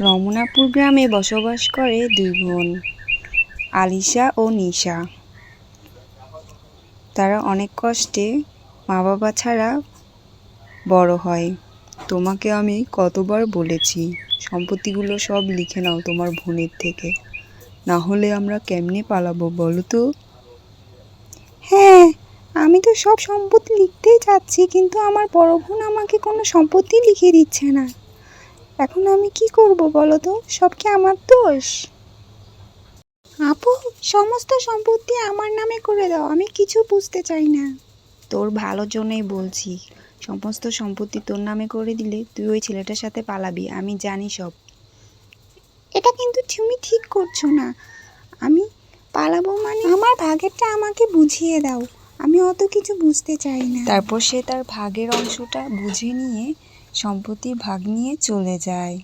রমনাপুর গ্রামে বসবাস করে দুই বোন, আলিশা ও নিশা। তারা অনেক কষ্টে মা বাবা ছাড়া বড় হয়। তোমাকে আমি কতবার বলেছি, সম্পত্তিগুলো সব লিখে নাও তোমার বোনের থেকে। না হলে আমরা কেমনে পালাবো বলো তো? হ্যাঁ আমি তো সব সম্পত্তি লিখতেই চাচ্ছি, কিন্তু আমার বড় বোন আমাকে কোনো সম্পত্তি লিখে দিচ্ছে না। এখন আমি কি করব বলো তো? সব কি আমার দোষ? আপু সমস্ত সম্পত্তি আমার নামে করে দাও আমি কিছু বুঝতে চাই না। তোর ভালোর জন্যই বলছি। সমস্ত সম্পত্তি তোর নামে করে দিলে তুই ওই ছেলেটার সাথে পালাবি আমি জানি সব। এটা কিন্তু তুমি ঠিক করছ না। আমি পালাবো মানে আমার ভাগেরটা আমাকে বুঝিয়ে দাও। আমি অত কিছু বুঝতে চাই না। তারপর সে তার ভাগের অংশটা বুঝে নিয়ে সম্পত্তি ভাগ নিয়ে চলে যায়।